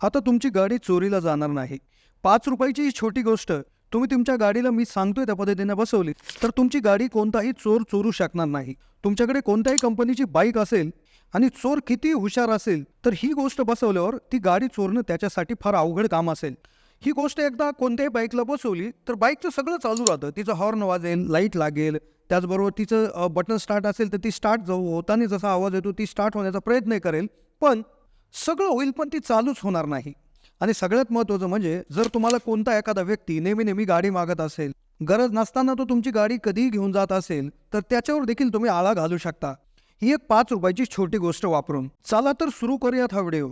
आता तुमची गाडी चोरीला जाणार नाही. पाच रुपयाची ही छोटी गोष्ट तुम्ही तुमच्या गाडीला मी सांगतोय त्या पद्धतीने बसवली तर तुमची गाडी कोणताही चोर चोरू शकणार नाही. तुमच्याकडे कोणत्याही कंपनीची बाईक असेल आणि चोर किती हुशार असेल तर ही गोष्ट बसवल्यावर ती गाडी चोरणं त्याच्यासाठी फार अवघड काम असेल. ही गोष्ट एकदा कोणत्याही बाईकला बसवली तर बाईकचं सगळं चालू राहतं. तिचं हॉर्न वाजेल लाइट लागेल त्याचबरोबर तिचं बटन स्टार्ट असेल तर ती स्टार्ट जाऊ होताना जसा आवाज येतो ती स्टार्ट होण्याचा प्रयत्न करेल. पण सगळं होईल पण ती चालूच होणार नाही. आणि सगळ्यात महत्त्वाचं म्हणजे जर तुम्हाला कोणता एखादा व्यक्ती नेहमी नेहमी गाडी मागत असेल गरज नसताना तो तुमची गाडी कधीही घेऊन जात असेल तर त्याच्यावर देखील तुम्ही आळा घालू शकता. ही एक पाच रुपयाची छोटी गोष्ट वापरून. चला तर सुरू करूयात हा व्हिडिओ.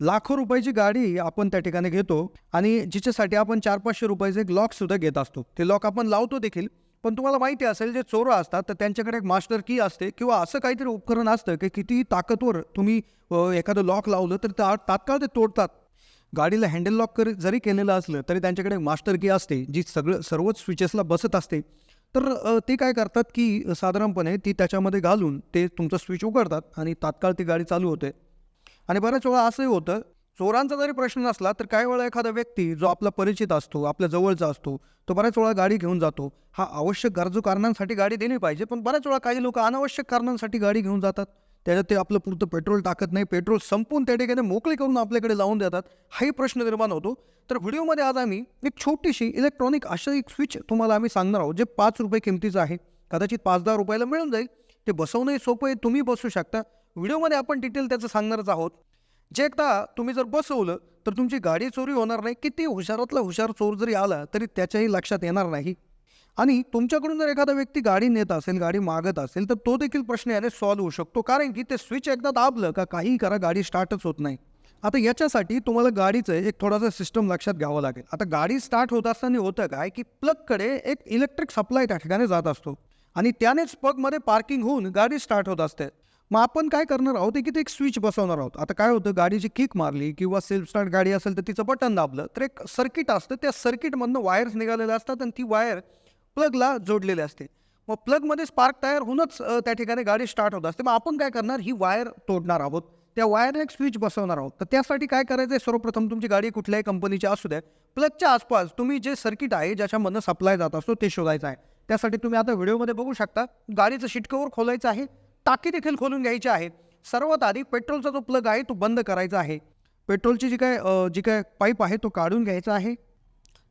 लाखो रुपयाची गाडी आपण त्या ठिकाणी घेतो आणि जिच्यासाठी आपण चार पाचशे रुपयाचे एक लॉक सुद्धा घेत असतो. ते लॉक आपण लावतो देखील पण तुम्हाला माहिती असेल जे चोरं असतात तर त्यांच्याकडे एक मास्टर की असते किंवा असं काहीतरी उपकरण असतं की किती ताकदवर तुम्ही एखादं लॉक लावलं तर तात्काळ ते तोडतात. गाडीला हँडल लॉक कर जरी केलेलं असलं तरी त्यांच्याकडे मास्टर की असते जी सगळं सर्वच स्विचेसला बसत असते. तर ते काय करतात की साधारणपणे ती त्याच्यामध्ये घालून ते तुमचं स्विच उघडतात आणि तात्काळ ती गाडी चालू होते. आणि बऱ्याच वेळा असंही होतं चोरांचा जरी प्रश्न नसला तर काही वेळा एखादा व्यक्ती जो आपला परिचित असतो आपल्या जवळचा असतो तो बऱ्याच वेळा गाडी घेऊन जातो. हा आवश्यक गरजू कारणांसाठी गाडी दिली पाहिजे पण बऱ्याच वेळा काही लोक अनावश्यक कारणांसाठी गाडी घेऊन जातात. त्याच्यात ते आपलं पुरतं पेट्रोल टाकत नाही पेट्रोल संपून त्या ठिकाणी मोकळी करून आपल्याकडे लावून देतात. हाही प्रश्न निर्माण होतो. तर व्हिडिओमध्ये आज आम्ही एक छोटीशी इलेक्ट्रॉनिक अशा एक स्विच तुम्हाला आम्ही सांगणार आहोत जे पाच रुपये किमतीचं आहे. कदाचित पाच दहा रुपयाला मिळून जाईल. ते बसवणंही सोपं आहे तुम्ही बसू शकता. व्हिडिओमध्ये आपण डिटेल त्याचं सांगणारच आहोत. जे एकदा तुम्ही जर बसवलं तर तुमची गाडी चोरी होणार नाही. किती हुशारातला हुशार चोर जरी आला तरी त्याच्याही लक्षात येणार नाही. आणि तुमच्याकडून जर एखादा व्यक्ती गाडी नेत असेल गाडी मागत असेल तर तो देखील प्रश्न याने सॉल्व्ह होऊ शकतो. कारण की ते स्विच एकदा दाबलं का काही करा गाडी स्टार्टच होत नाही. आता याच्यासाठी तुम्हाला गाडीचं एक थोडासा सिस्टम लक्षात घ्यावं लागेल. आता गाडी स्टार्ट होत असताना होतं काय की प्लगकडे एक इलेक्ट्रिक सप्लाय त्या ठिकाणी जात असतो. आणि त्यानेच पगमध्ये पार्किंग होऊन गाडी स्टार्ट होत असते. मग आपण काय करणार आहोत? की ते एक स्विच बसवणार आहोत. आता काय होतं? गाडीची किक मारली किंवा सेल्फ स्टार्ट गाडी असेल तर तिचं बटन दाबलं तर एक सर्किट असतं. त्या सर्किटमधनं वायर्स निघालेल्या असतात आणि ती वायर प्लगला जोडलेली असते. मग प्लगमध्ये स्पार्क तयार होऊनच त्या ठिकाणी गाडी स्टार्ट होत असते. मग आपण काय करणार? ही वायर तोडणार आहोत. त्या वायरने एक स्विच बसवणार आहोत. तर त्यासाठी काय करायचं आहे सर्वप्रथम तुमची गाडी कुठल्याही कंपनीची असू द्या. प्लगच्या आसपास तुम्ही जे सर्किट आहे ज्याच्यामधनं सप्लाय जात असतो ते शोधायचं आहे. त्यासाठी तुम्ही आता व्हिडिओमध्ये बघू शकता. गाडीचं शिटकवर खोलायचं आहे. टाकी देखील खोलून घ्यायची आहे. सर्वात आधी पेट्रोलचा जो प्लग आहे तो बंद करायचा आहे. पेट्रोलची जी काय जी काय पाईप आहे तो काढून घ्यायचा आहे.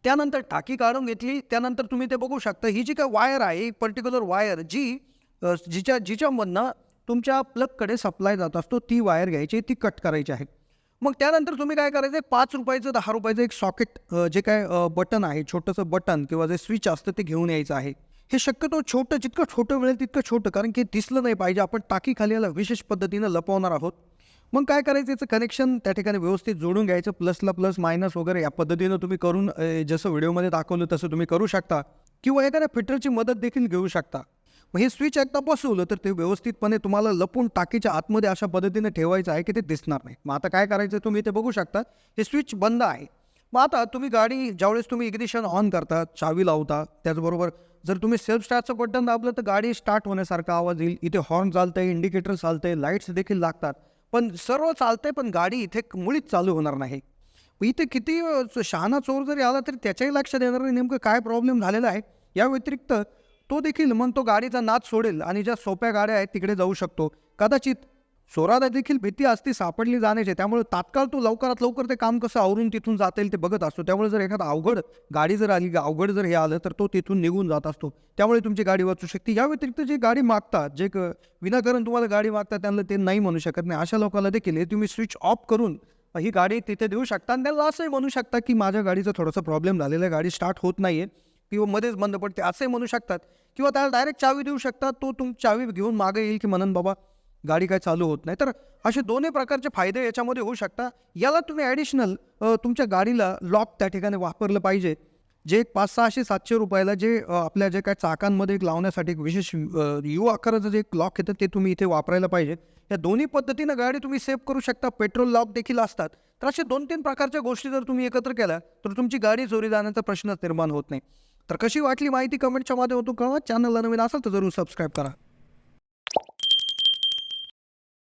त्यानंतर टाकी काढून घेतली. त्यानंतर तुम्ही ते बघू शकता ही जी काय वायर आहे एक पर्टिक्युलर वायर जी जिच्या जिच्यामधनं तुमच्या प्लगकडे सप्लाय जात असतो ती वायर घ्यायची ती कट करायची आहे. मग त्यानंतर तुम्ही काय करायचं आहे पाच रुपयाचं दहा रुपयाचं एक सॉकेट जे काय बटन आहे छोटंसं बटन किंवा जे स्विच असतं ते घेऊन यायचं आहे. हे शक्यतो छोटं जितकं छोटं मिळेल तितकं छोटं कारण की दिसलं नाही पाहिजे. आपण टाकी याला विशेष पद्धतीनं लपवणार आहोत. मग काय करायचं? याचं कनेक्शन त्या ठिकाणी व्यवस्थित जोडून घ्यायचं. प्लसला प्लस मायनस वगैरे या पद्धतीनं तुम्ही करून जसं व्हिडिओमध्ये दाखवलं तसं तुम्ही करू शकता. किंवा एखाद्या फिटरची मदत देखील घेऊ शकता. मग हे स्विच एकदा बसवलं तर ते व्यवस्थितपणे तुम्हाला लपून टाकीच्या आतमध्ये अशा पद्धतीने ठेवायचं आहे की ते दिसणार नाही. मग आता काय करायचं? तुम्ही ते बघू शकता. हे स्विच बंद आहे. मग आता तुम्ही गाडी ज्यावेळेस तुम्ही इग्निशन ऑन करता चावी लावता त्याचबरोबर जर तुम्ही सेल्फ स्टार्टचं बटन दाबलं तर गाडी स्टार्ट होण्यासारखा आवाज येईल. इथे हॉर्न चालतंय इंडिकेटर चालतंय लाईट्स देखील लागतात. पण सर्व चालतंय पण गाडी इथे मुळीच चालू होणार नाही. इथे किती शहाणा चोर जरी आला तरी त्याच्याही लक्षात येणार नाही. नेमकं काय प्रॉब्लेम झालेला आहे? या व्यतिरिक्त तो देखील मग तो गाडीचा नाद सोडेल आणि ज्या सोप्या गाड्या आहेत तिकडे जाऊ शकतो. कदाचित चोराला देखील भीती असती सापडली जाण्याची. त्यामुळे तात्काळ तो लवकरात लवकर ते काम कसं आवरून तिथून जाता येईल ते बघत असतो. त्यामुळे जर एखादा अवघड गाडी जर आली अवघड जर हे आलं तर तो तिथून निघून जात असतो. त्यामुळे तुमची गाडी वाचू शकते. या व्यतिरिक्त जे गाडी मागतात जे क- विनाकारण तुम्हाला गाडी मागतात त्यांना ते नाही म्हणू शकत नाही. अशा लोकांना देखील हे तुम्ही स्विच ऑफ करून ही गाडी तिथे देऊ शकता. आणि त्याला असंही म्हणू शकता की माझ्या गाडीचा थोडासा प्रॉब्लेम झालेला आहे गाडी स्टार्ट होत नाही आहे किंवा मध्येच बंद पडते असंही म्हणू शकतात. किंवा त्याला डायरेक्ट चावी देऊ शकतात तो तुम चावी घेऊन मागे येईल की म्हणन बाबा गाडी काय चालू होत नाही. तर असे दोन्ही प्रकारचे फायदे याच्यामध्ये होऊ शकता. याला तुम्ही ॲडिशनल तुमच्या गाडीला लॉक त्या ठिकाणी वापरलं पाहिजे. जे एक पाच सहाशे सातशे रुपयाला जे आपल्या जे काय चाकांमध्ये एक लावण्यासाठी एक विशेष यू आकाराचं जे एक लॉक येतं ते तुम्ही इथे वापरायला पाहिजे. या दोन्ही पद्धतीनं गाडी तुम्ही सेव्ह करू शकता. पेट्रोल लॉक देखील असतात. तर अशा दोन तीन प्रकारच्या गोष्टी जर तुम्ही एकत्र केल्या तर तुमची गाडी चोरी जाण्याचा प्रश्नच निर्माण होत नाही. तर कशी वाटली माहिती कमेंटच्या माध्यमातून कळवा. चॅनलला नवीन असेल तर जरूर सबस्क्राईब करा.